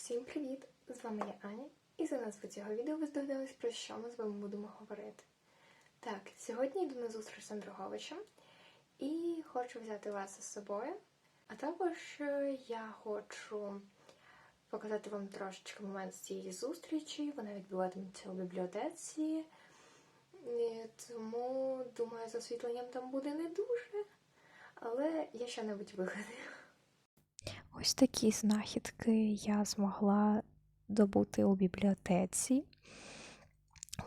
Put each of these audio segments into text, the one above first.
Всім привіт! З вами я Аня, і за назву цього відео ви здогадались, про що ми з вами будемо говорити. Так, сьогодні йду на зустріч з Андруговичем і хочу взяти вас з собою. А також е, я хочу показати вам трошечки момент з цієї зустрічі. Вона відбуватиметься у бібліотеці. І Тому, думаю, з освітленням там буде не дуже, але я що-небудь вигадаю. Ось такі знахідки я змогла добути у бібліотеці.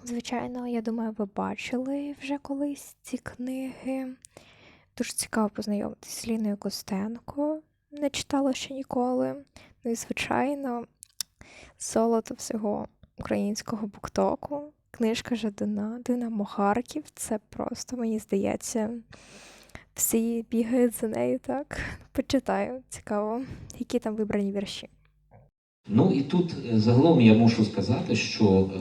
Звичайно, я думаю, ви бачили вже колись ці книги. Дуже цікаво познайомитися з Ліною Костенко. Не читала ще ніколи. Ну і, звичайно, золото всього українського буктоку. Книжка Жадина, Динамо Харків. Це просто, мені здається, всі бігають за нею, так? Почитаю, цікаво, які там вибрані вірші. Ну і тут е, загалом я мушу сказати, що е,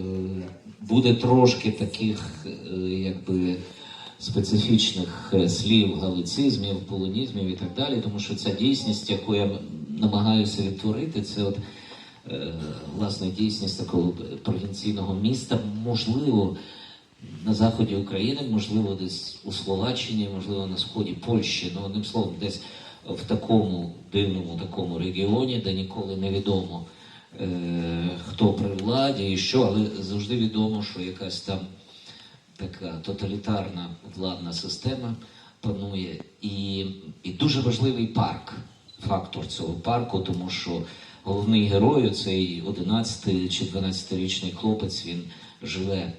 буде трошки таких, е, якби. Специфічних слів, галицизмів, полонізмів і так далі, тому що ця дійсність, яку я намагаюся відтворити, це от е, власне дійсність такого провінційного міста, можливо, на заході України, можливо, десь у Словаччині, можливо, на сході Польщі, ну одним словом, десь в такому дивному такому регіоні, де ніколи не відомо, е, хто при владі і що, але завжди відомо, що якась там така тоталітарна владна система панує. І, і дуже важливий парк, фактор цього парку, тому що головний герой, цей 11 чи 12-річний хлопець, він живе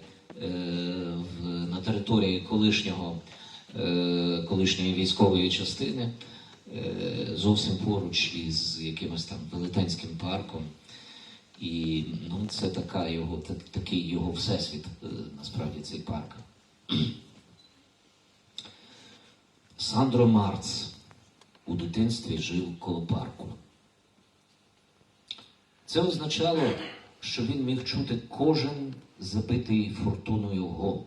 на території колишнього, е, колишньої військової частини, е, зовсім поруч із якимось там велетенським парком. І ну, це така його, такий його всесвіт, е, насправді цей парк. Сандро Марц у дитинстві жив коло парку. Це означало, що він міг чути кожен забитий фортуною гол.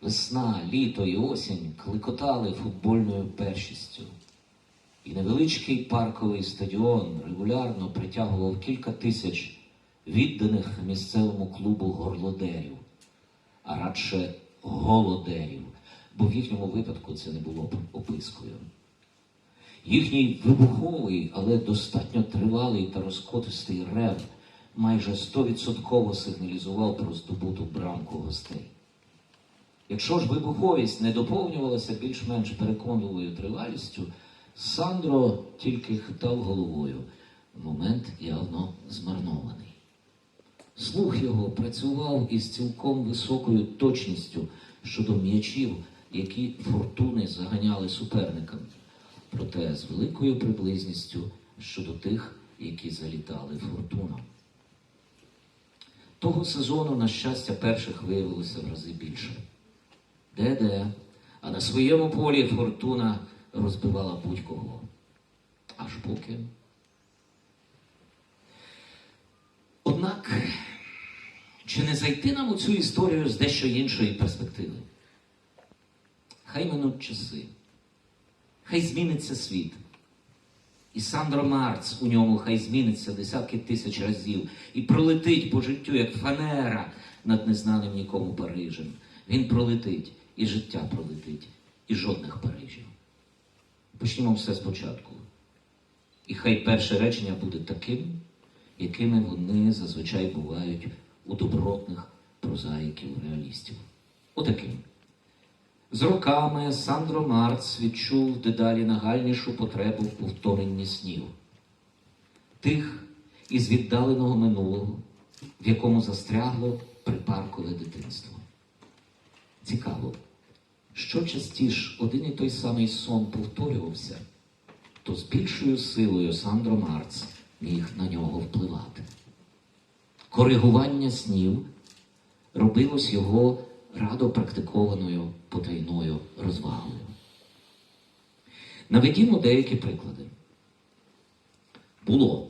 Весна, літо і осінь кликотали футбольною першістю. І невеличкий парковий стадіон регулярно притягував кілька тисяч відданих місцевому клубу горлодерів, а радше голодерів, бо в їхньому випадку це не було б опискою. Їхній вибуховий, але достатньо тривалий та розкотистий рев майже стовідсотково сигналізував про здобуту брамку гостей. Якщо ж вибуховість не доповнювалася більш-менш переконливою тривалістю, Сандро тільки хитав головою. Момент явно змарнований. Слух його працював із цілком високою точністю щодо м'ячів, які фортуни заганяли суперникам, проте з великою приблизністю щодо тих, які залітали фортуном. Того сезону, на щастя, перших виявилося в рази більше. Де-де, а на своєму полі фортуна розбивала будь-кого. Аж поки. Однак, чи не зайти нам у цю історію з дещо іншої перспективи? Хай минуть часи, хай зміниться світ. І Сандро Марц у ньому хай зміниться десятки тисяч разів і пролетить по життю, як фанера над незнаним нікому Парижем. Він пролетить, і життя пролетить, і жодних Парижів. Почнімо все спочатку. І хай перше речення буде таким, якими вони зазвичай бувають у добротних прозаїків реалістів. Отаким. З роками Сандро Марц відчув дедалі нагальнішу потребу в повторенні снів, тих із віддаленого минулого, в якому застрягло припаркове дитинство. Цікаво, що частіше один і той самий сон повторювався, то з більшою силою Сандро Марц міг на нього впливати. Коригування снів робилось його радо практикованою потайною розвагою. Наведімо деякі приклади. Було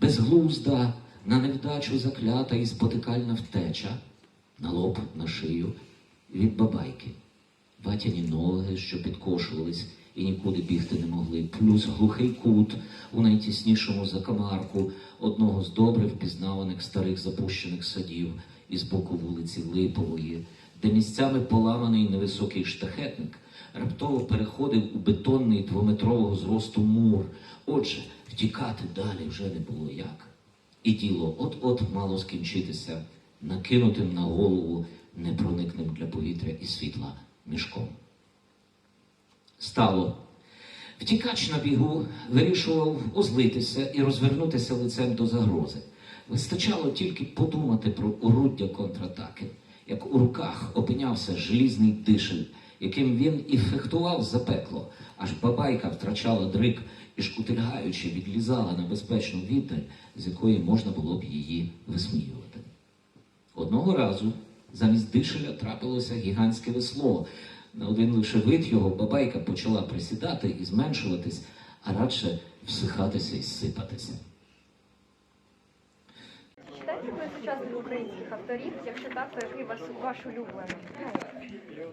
безглузда, на невдачу заклята і спотикальна втеча на лоб, на шию від бабайки, ватяні ноги, що підкошувались і нікуди бігти не могли. Плюс глухий кут у найтіснішому закамарку одного з добре впізнаваних старих запущених садів із боку вулиці Липової, де місцями поламаний невисокий штахетник раптово переходив у бетонний двометрового зросту мур. Отже, втікати далі вже не було як. І діло от-от мало скінчитися накинутим на голову непроникним для повітря і світла мішком. Стало. Втікач на бігу вирішував озлитися і розвернутися лицем до загрози. Вистачало тільки подумати про оруддя контратаки, як у руках опинявся желізний дишель, яким він і фехтував за пекло, аж бабайка втрачала дрик і шкутильгаючи відлізала на безпечну віддаль, з якої можна було б її висміювати. Одного разу замість дишеля трапилося гігантське весло. На один лише вид його бабайка почала присідати і зменшуватись, а радше всихатися і сипатися. Читаєте ви сучасних українських авторів? Якщо так, то який ваш, ваш улюблений? Ну,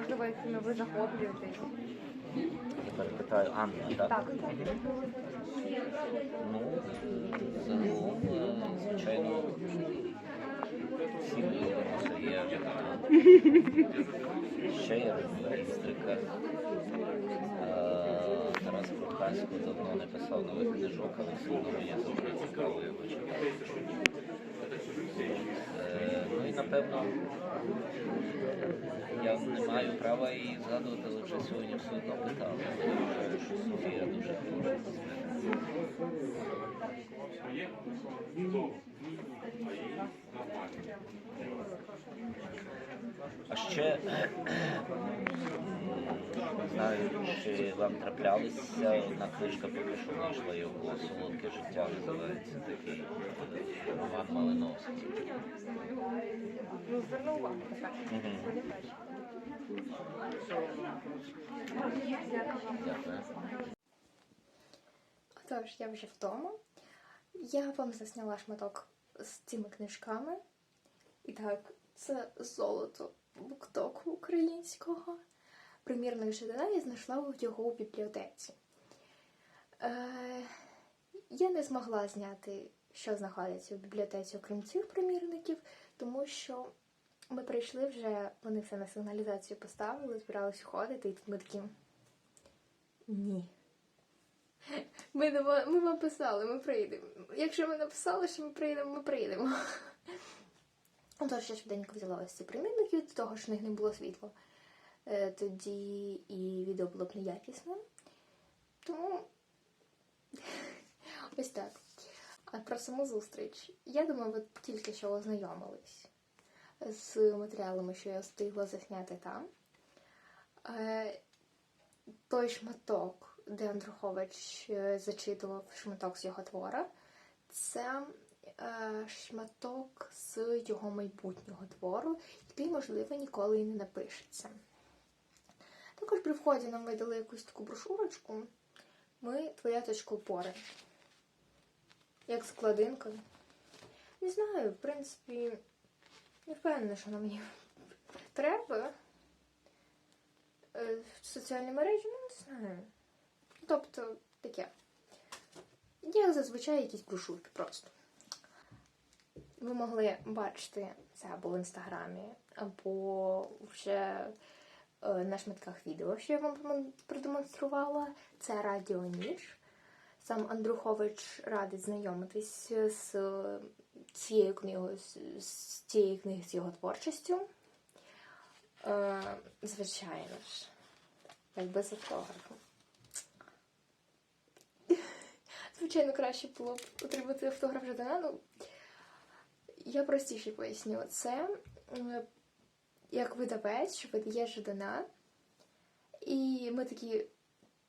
можливо, якими ви захоплюєтесь? Тепер питаю Анна, так? Так. Ну, загалом, е, звичайно, всі ми любимо Сергія Жигана. Ще я люблю Істрика. Е, Тарас Прохасько давно не писав нових книжок, але все одно мені завжди цікаво його читати. Е, Ну і напевно, я не маю права її згадувати, вже сьогодні все одно питав. Софія дуже хороша письменниця. А ще не знаю, чи вам траплялися одна книжка поки що вийшла його солодке життя, називається такий е, Роман Малиновський. Ну, зверну увагу. Дякую. Отож, я вже вдома. Я вам засняла шматок з цими книжками. І так, це золото буктоку українського. Примірник Жидана я знайшла його у бібліотеці. Е, я не змогла зняти, що знаходиться в бібліотеці, окрім цих примірників, тому що ми прийшли вже, вони все на сигналізацію поставили, збиралися ходити, і тут ми такі. Ні. Ми, ми вам писали, ми прийдемо. Якщо ми написали, що ми прийдемо, ми прийдемо. Тож я швиденько взяла ось ці примірники, до того що в них не було світла. Е, Тоді і відео було б неякісним. Тому ось так. А про саму зустріч. Я думаю, ви тільки що ознайомились з матеріалами, що я встигла засняти там. Е, той шматок, де Андрухович е, зачитував шматок з його твора, це шматок з його майбутнього твору, який, можливо, ніколи і не напишеться. Також при вході нам видали якусь таку брошурочку. Ми твоя точка опори. Як складинка. Не знаю, в принципі, не впевнена, що вона мені треба. Е, в соціальні мережі, ну не знаю. Тобто таке. Як зазвичай якісь брошурки просто. Ви могли бачити це або в інстаграмі, або вже е, на шматках відео, що я вам продемонструвала. Це Радіо Ніч. Сам Андрухович радить знайомитись з цією книгою, з, цієї книги з його творчістю. Е, звичайно ж. Як без автографу. Звичайно, краще було б отримати автограф Жадана. Ну, я простіше поясню. Це е, як видавець, що видає Жадана. І ми такі.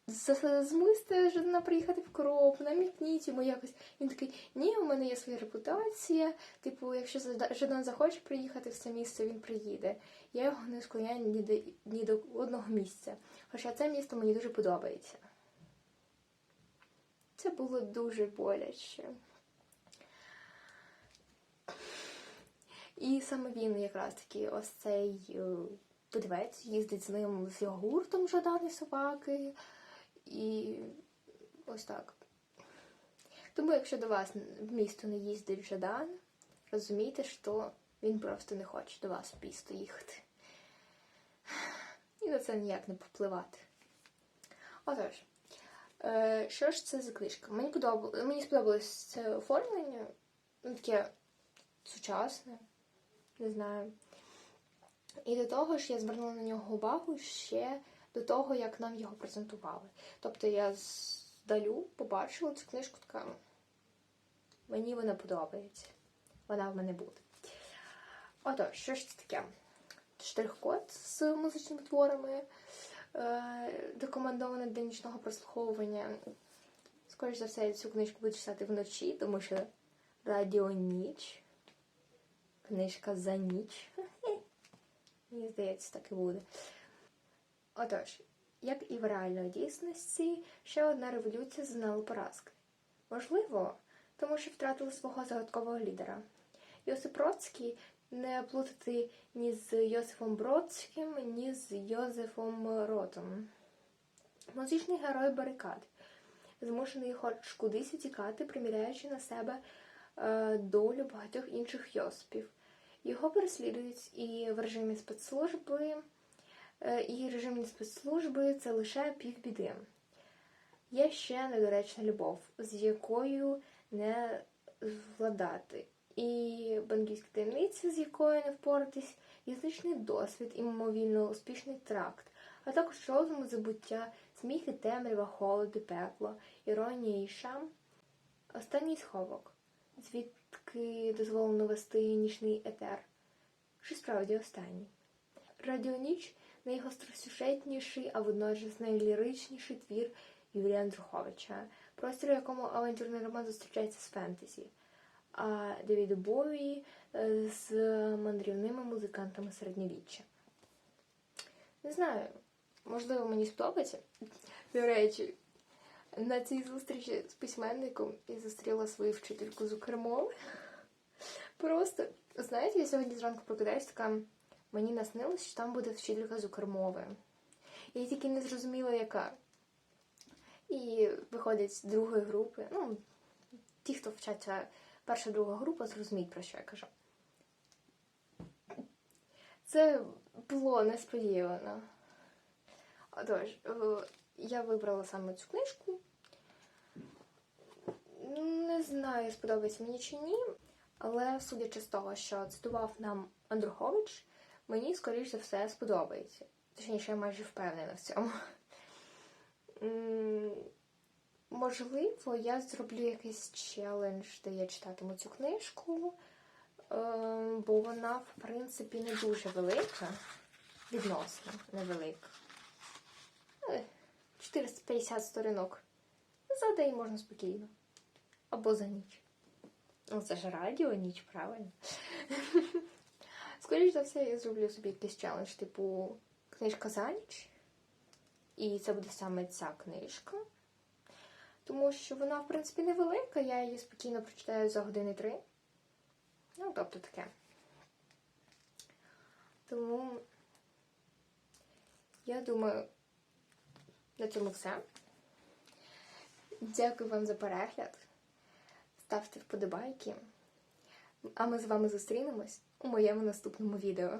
«З- Змусьте Жадана приїхати в кров, намікніть йому якось. Він такий, ні, у мене є своя репутація. Типу, якщо Жадан захоче приїхати в це місце, він приїде. Я його не склоняю ні до, ні до одного місця. Хоча це місто мені дуже подобається. Це було дуже боляче. І саме він якраз таки ось цей е, їздить з ним з його гуртом Жадан собаки. І ось так. Тому, якщо до вас в місто не їздить Жадан, розумійте, що він просто не хоче до вас в місто їхати. І на це ніяк не попливати. Отож, е, що ж це за книжка? Мені, подобало, мені сподобалось це оформлення, таке сучасне, не знаю. І до того ж я звернула на нього увагу ще до того, як нам його презентували. Тобто я здалю побачила цю книжку така. Мені вона подобається. Вона в мене буде. Отож, що ж це таке? Штрих-код з музичними творами, е, докомандоване для нічного прослуховування. Скоріше за все, я цю книжку буду читати вночі, тому що радіоніч. Книжка за ніч. Мені здається, так і буде. Отож, як і в реальної дійсності, ще одна революція зазнала поразки. Можливо, тому що втратили свого загадкового лідера. Йосип Бродський не плутати ні з Йосифом Бродським, ні з Йозефом Ротом. Музичний герой барикад, змушений хоч кудись утікати, приміряючи на себе долю багатьох інших Йосипів. Його переслідують і в режимі спецслужби, е, і режимні спецслужби це лише півбіди. Є ще недоречна любов, з якою не владати, і бангійська таємниця, з якою не впоратись, язичний досвід і мимовільно успішний тракт, а також розум і забуття, сміх і темрява, холод і пекло, іронія і шам. Останній сховок, звідки дозволено вести нічний етер. Чи справді останній? Радіоніч найгостросюжетніший, а водночас найліричніший твір Юрія Андруховича, простір, якому авантюрний роман зустрічається з фентезі, а Девід Бові е, з мандрівними музикантами середньовіччя. Не знаю, можливо, мені сподобається. До речі, на цій зустрічі з письменником я зустріла свою вчительку з укрмови. Просто, знаєте, я сьогодні зранку прокидаюсь, така мені наснилось, що там буде вчителька з укрмови. Я тільки не зрозуміла, яка. І виходять з другої групи. Ну, ті, хто вчаться перша друга група, зрозуміють, про що я кажу. Це було несподівано. Отож, е, я вибрала саме цю книжку. Не знаю, сподобається мені чи ні, але судячи з того, що цитував нам Андрухович, мені, скоріш за все, сподобається. Точніше, я майже впевнена в цьому. Можливо, я зроблю якийсь челендж, де я читатиму цю книжку, ем, бо вона, в принципі, не дуже велика, відносно невелика. Е, 450 сторінок. За день можна спокійно. Або за ніч. Ну, це ж радіо, ніч, правильно. Скоріше за все, я зроблю собі якийсь челендж, типу книжка за ніч. І це буде саме ця книжка. Тому що вона, в принципі, невелика, я її спокійно прочитаю за години три. Ну, тобто таке. Тому я думаю, на цьому все. Дякую вам за перегляд. Ставте вподобайки. А ми з вами зустрінемось у моєму наступному відео.